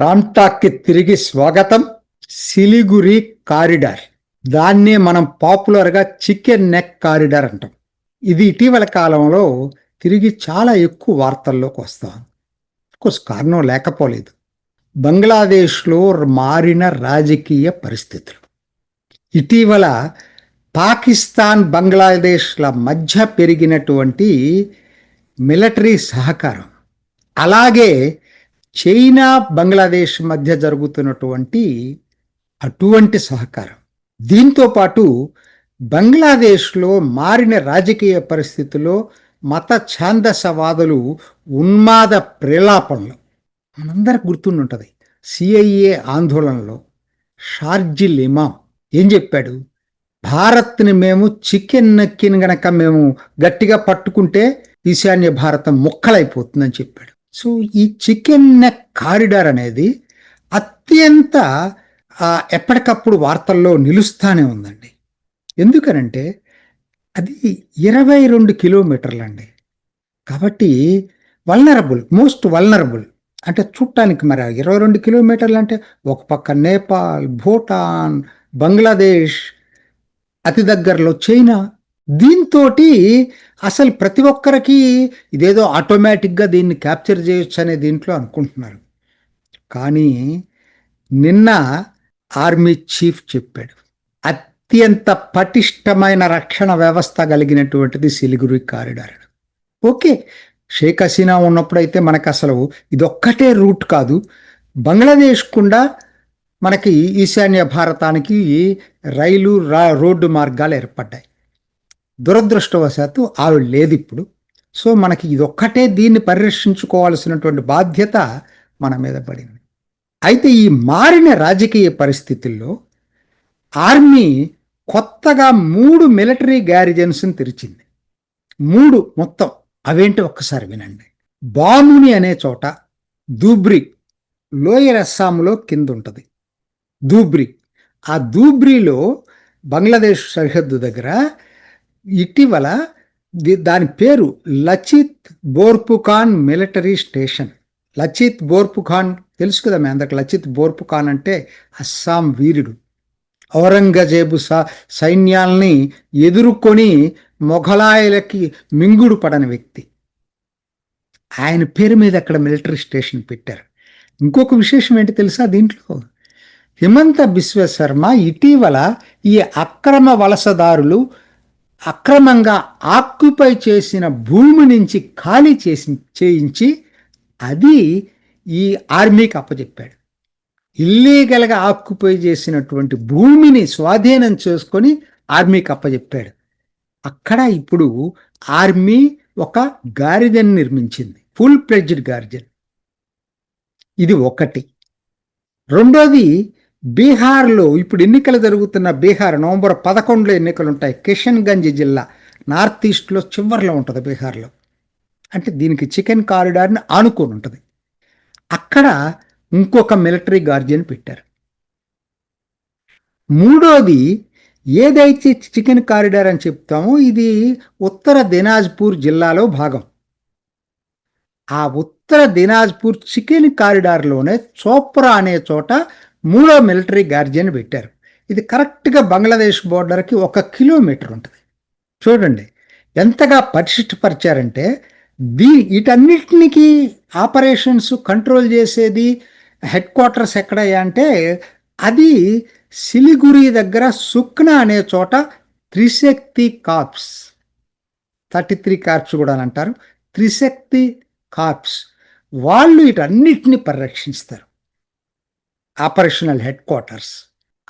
రామ్టాక్కి తిరిగి స్వాగతం సిలిగురి కారిడార్. దాన్నే మనం పాపులర్గా చికెన్ నెక్ కారిడార్ అంటాం. ఇది ఇటీవల కాలంలో తిరిగి చాలా ఎక్కువ వార్తల్లోకి వస్తాం కోర్స్ కారణం లేకపోలేదు. బంగ్లాదేశ్లో మారిన రాజకీయ పరిస్థితులు. ఇటీవల పాకిస్తాన్ బంగ్లాదేశ్ల మధ్య పెరిగినటువంటి మిలిటరీ సహకారం. అలాగే చైనా బంగ్లాదేశ్ మధ్య జరుగుతున్నటువంటి అటువంటి సహకారం. దీంతో పాటు బంగ్లాదేశ్లో మారిన రాజకీయ పరిస్థితుల్లో మత ఛాందసవాదులు ఉన్మాద ప్రేలాపనలు మనందరికి గుర్తుండుంటుంది. సిఐఏ ఆందోళనలో షార్జిల్ ఇమాం ఏం చెప్పాడు? భారత్ని మేము చికెన్ నక్కిన గనక మేము గట్టిగా పట్టుకుంటే ఈశాన్య భారతం ముక్కలైపోతుందని చెప్పాడు. సో ఈ చికెన్ నెక్ కారిడార్ అనేది అత్యంత ఎప్పటికప్పుడు వార్తల్లో నిలుస్తానే ఉందండి. ఎందుకనంటే అది ఇరవై రెండు కిలోమీటర్లండి. కాబట్టి వల్నరబుల్ మోస్ట్ వల్నరబుల్. అంటే చూడటానికి మరి ఇరవై రెండు కిలోమీటర్లు అంటే ఒక పక్క నేపాల్ భూటాన్ బంగ్లాదేశ్ అతి దగ్గరలో చైనా దీంతో అసలు ప్రతి ఒక్కరికి ఇదేదో ఆటోమేటిక్గా దీన్ని క్యాప్చర్ చేయొచ్చు అనే దీంట్లో అనుకుంటున్నారు. కానీ నిన్న ఆర్మీ చీఫ్ చెప్పాడు అత్యంత పటిష్టమైన రక్షణ వ్యవస్థ కలిగినటువంటిది సిలిగురి కారిడార్. ఓకే షేక్ హసీనా ఉన్నప్పుడైతే మనకు అసలు ఇదొక్కటే రూట్ కాదు. బంగ్లాదేశ్ కుండా మనకి ఈశాన్య భారతానికి రైలు రా రోడ్డు మార్గాలు ఏర్పడ్డాయి. దురదృష్టవశాత్తు ఆవిడ లేదు ఇప్పుడు సో మనకి ఇదొక్కటే దీన్ని పరిరక్షించుకోవాల్సినటువంటి బాధ్యత మన మీద పడింది. అయితే ఈ మారిన రాజకీయ పరిస్థితుల్లో ఆర్మీ కొత్తగా మూడు మిలిటరీ గ్యారిజన్స్ని తెరిచింది. మూడు మొత్తం. అవేంటి ఒక్కసారి వినండి. బాముని అనే చోట దూబ్రి లోయర్ అస్సాంలో కింద ఉంటుంది దూబ్రి. ఆ దూబ్రిలో బంగ్లాదేశ్ సరిహద్దు దగ్గర ఇటీవల దాని పేరు లచిత్ బోర్పుఖాన్ మిలిటరీ స్టేషన్. లచిత్ బోర్పుఖాన్ తెలుసు కదా మీ అందరికి లచిత్ బోర్పుఖాన్ అంటే అస్సాం వీరుడు. ఔరంగజేబు స సైన్యాల్ని ఎదుర్కొని మొఘలాయలకి మింగుడు పడని వ్యక్తి. ఆయన పేరు మీద అక్కడ మిలిటరీ స్టేషన్ పెట్టారు. ఇంకొక విశేషం ఏంటి తెలుసా దీంట్లో? హిమంత బిశ్వ శర్మ ఇటీవల ఈ అక్రమ వలసదారులు అక్రమంగా ఆక్యుపై చేసిన భూమి నుంచి ఖాళీ చేసి చేయించి అది ఈ ఆర్మీకి అప్పచెప్పాడు ఇల్లీగల్గా ఆక్యుపై చేసినటువంటి భూమిని స్వాధీనం చేసుకొని ఆర్మీకి అప్పచెప్పాడు అక్కడ ఇప్పుడు ఆర్మీ ఒక గారిజన్ నిర్మించింది ఫుల్ ప్లెడ్జ్డ్ గారిజన్ ఇది ఒకటి. రెండోది బీహార్లో ఇప్పుడు ఎన్నికలు జరుగుతున్న బీహార్ నవంబర్ పదకొండులో ఎన్నికలు ఉంటాయి కిషన్గంజ్ జిల్లా నార్త్ ఈస్ట్లో చివరిలో ఉంటుంది బీహార్లో. అంటే దీనికి చికెన్ కారిడార్ని ఆనుకొని ఉంటుంది. అక్కడ ఇంకొక మిలిటరీ గార్జియన్ పెట్టారు. మూడోది ఏదైతే చికెన్ కారిడార్ అని చెప్తామో ఇది ఉత్తర దినాజ్పూర్ జిల్లాలో భాగం. ఆ ఉత్తర దినాజ్పూర్ చికెన్ కారిడార్లోనే చోప్రా అనే చోట మూడో మిలిటరీ గార్జియన్ పెట్టారు. ఇది కరెక్ట్గా బంగ్లాదేశ్ బోర్డర్కి ఒక కిలోమీటర్ ఉంటుంది. చూడండి ఎంతగా పరిశిష్టపరిచారంటే దీ వీటన్నిటికీ ఆపరేషన్స్ కంట్రోల్ చేసేది హెడ్ క్వార్టర్స్ ఎక్కడయ్యా అంటే అది సిలిగురి దగ్గర సుక్నా అనే చోట Trishakti corps thirty three corps కూడా అని అంటారు. త్రిశక్తి కార్ప్స్ వాళ్ళు వీటన్నిటిని పరిరక్షిస్తారు. Operational head quarters.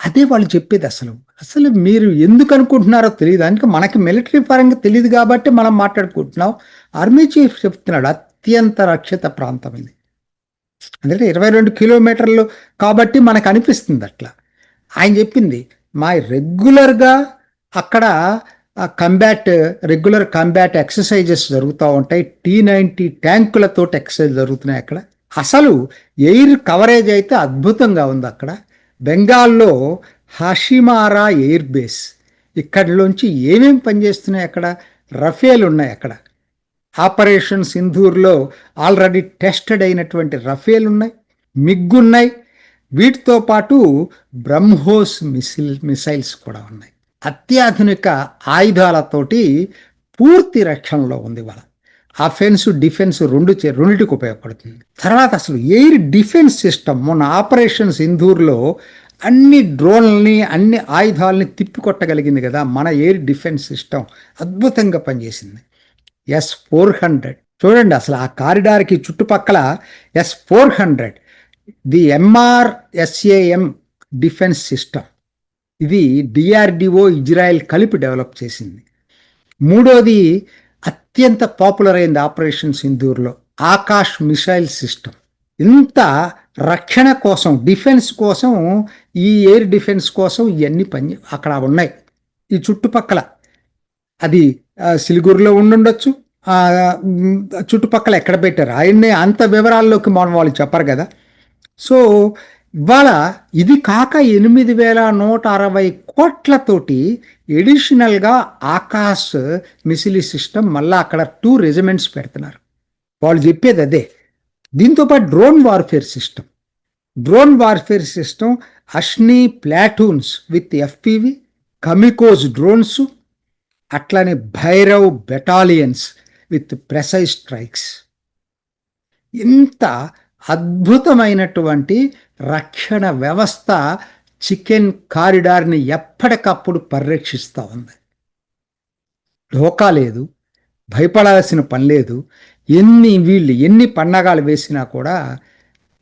అదే వాళ్ళు చెప్పేది అసలు. అసలు మీరు ఎందుకు అనుకుంటున్నారో తెలియదు. అందుకే మనకి మిలిటరీ పరంగా తెలియదు కాబట్టి మనం మాట్లాడుకుంటున్నాం. ఆర్మీ చీఫ్ చెప్తున్నాడు అత్యంత రక్షిత ప్రాంతం ఇది. అందుకే ఇరవై రెండు కిలోమీటర్లు కాబట్టి మనకు అనిపిస్తుంది అట్లా. ఆయన చెప్పింది మా రెగ్యులర్గా అక్కడ కంబ్యాట్ రెగ్యులర్ కంబ్యాట్ ఎక్సర్సైజెస్ జరుగుతూ ఉంటాయి. టీ నైంటీ ట్యాంకులతో ఎక్సర్సైజ్ జరుగుతున్నాయి అక్కడ. అసలు ఎయిర్ కవరేజ్ అయితే అద్భుతంగా ఉంది అక్కడ. బెంగాల్లో హషిమారా ఎయిర్ బేస్. ఇక్కడిలోంచి ఏమేం పనిచేస్తున్నాయి అక్కడ? రఫేల్ ఉన్నాయి అక్కడ. ఆపరేషన్ సింధూర్లో ఆల్రెడీ టెస్టెడ్ అయినటువంటి రఫేల్ ఉన్నాయి. మిగ్గున్నాయి వీటితో పాటు బ్రహ్మోస్ మిసిల్ మిసైల్స్ కూడా ఉన్నాయి. అత్యాధునిక ఆయుధాలతోటి పూర్తి రక్షణలో ఉంది వాళ్ళ. అఫెన్స్ డిఫెన్స్ రెండు చే- ఉపయోగపడుతుంది. తర్వాత అసలు ఎయిర్ డిఫెన్స్ సిస్టమ్ మొన్న ఆపరేషన్ సింధూర్లో అన్ని డ్రోన్లని అన్ని ఆయుధాలని తిప్పికొట్టగలిగింది కదా మన ఎయిర్ డిఫెన్స్ సిస్టమ్ అద్భుతంగా పనిచేసింది. ఎస్ ఫోర్ హండ్రెడ్ చూడండి అసలు ఆ కారిడార్కి చుట్టుపక్కల S four hundred the MRSAM defence system. ఇది డిఆర్డిఓ ఇజ్రాయెల్ కలిపి డెవలప్ చేసింది. మూడోది అత్యంత పాపులర్ అయింది ఆపరేషన్ సింధూర్లో ఆకాష్ మిసైల్ సిస్టమ్. ఇంత రక్షణ కోసం డిఫెన్స్ కోసం ఈ ఎయిర్ డిఫెన్స్ కోసం ఇవన్నీ పని అక్కడ ఉన్నాయి. ఈ చుట్టుపక్కల అది సిలిగురిలో ఉండుండొచ్చు. చుట్టుపక్కల ఎక్కడ పెట్టారు? ఆయన్ని అంత వివరాల్లోకి మనం వాళ్ళు చెప్పరు కదా. సో ఇవాళ ఇది కాక ఎనిమిది వేల నూట అరవై కోట్లతోటి ఎడిషనల్గా ఆకాశ్ మిసిలి సిస్టమ్ మళ్ళీ అక్కడ టూ రెజిమెంట్స్ పెడుతున్నారు. వాళ్ళు చెప్పేది అదే. దీంతోపాటు drone warfare system. Drone warfare system Ashni platoons with FPV kamikaze drones అట్లానే Bhairav battalions with precise strikes. ఇంత అద్భుతమైనటువంటి రక్షణ వ్యవస్థ చికెన్ కారిడార్ని ఎప్పటికప్పుడు పరిరక్షిస్తూ ఉంది. ఢోకా లేదు భయపడాల్సిన పని లేదు. ఎన్ని వీళ్ళు ఎన్ని పండగలు వేసినా కూడా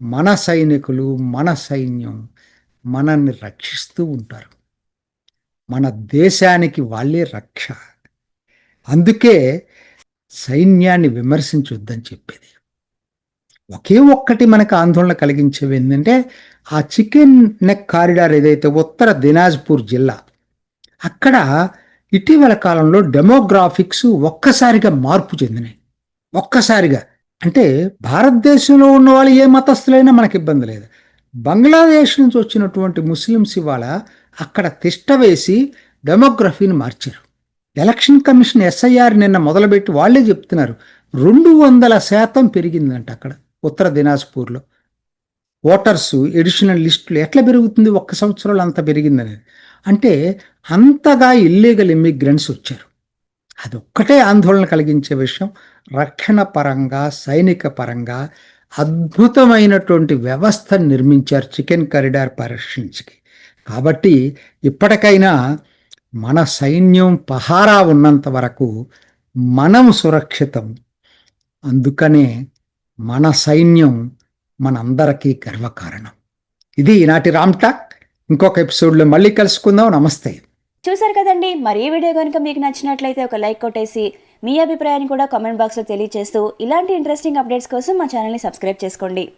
మన సైనికులు మన సైన్యం మనల్ని రక్షిస్తూ ఉంటారు. మన దేశానికి వాళ్ళే రక్ష. అందుకే సైన్యాన్ని విమర్శించొద్దని చెప్పేది. ఒకే ఒక్కటి మనకు ఆందోళన కలిగించేవి ఏంటంటే ఆ చికెన్ నెక్ కారిడార్ ఏదైతే ఉత్తర దినాజ్పూర్ జిల్లా అక్కడ ఇటీవల కాలంలో డెమోగ్రాఫిక్స్ ఒక్కసారిగా మార్పు చెందినాయి. ఒక్కసారిగా. అంటే భారతదేశంలో ఉన్న వాళ్ళు ఏ మతస్థులైనా మనకి ఇబ్బంది లేదు. బంగ్లాదేశ్ నుంచి వచ్చినటువంటి ముస్లిమ్స్ ఇవాళ అక్కడ తిష్ట వేసి డెమోగ్రఫీని మార్చారు. ఎలక్షన్ కమిషన్ ఎస్ఐఆర్ నిన్న మొదలుపెట్టి వాళ్ళే చెప్తున్నారు. రెండు వందల శాతం పెరిగిందంట అక్కడ. ఉత్తర దినాజ్పూర్లో. ఓటర్స్ ఎడిషనల్ లిస్టులు ఎట్లా పెరుగుతుంది ఒక్క సంవత్సరంలో అంత పెరిగిందనేది. అంటే అంతగా ఇల్లీగల్ ఇమ్మిగ్రెంట్స్ వచ్చారు. అదొక్కటే ఆందోళన కలిగించే విషయం. రక్షణ పరంగా సైనిక పరంగా అద్భుతమైనటువంటి వ్యవస్థను నిర్మించారు చికెన్ కారిడార్ పరిరక్షించి కాబట్టి ఇప్పటికైనా మన సైన్యం పహారా ఉన్నంత వరకు మనం సురక్షితం. అందుకనే మన సైన్యం మనందరికీ గర్వకారణం. ఇది ఈనాటి రామ్ టాక్. ఇంకొక ఎపిసోడ్లో మళ్ళీ కలుసుకుందాం. నమస్తే. చూసారు కదండి మరి ఈ వీడియో కనుక మీకు నచ్చినట్లయితే ఒక లైక్ కొట్టేసి మీ అభిప్రాయాన్ని కూడా కామెంట్ బాక్స్లో తెలియజేస్తూ ఇలాంటి ఇంట్రెస్టింగ్ అప్డేట్స్ కోసం మా ఛానల్ని సబ్స్క్రైబ్ చేసుకోండి.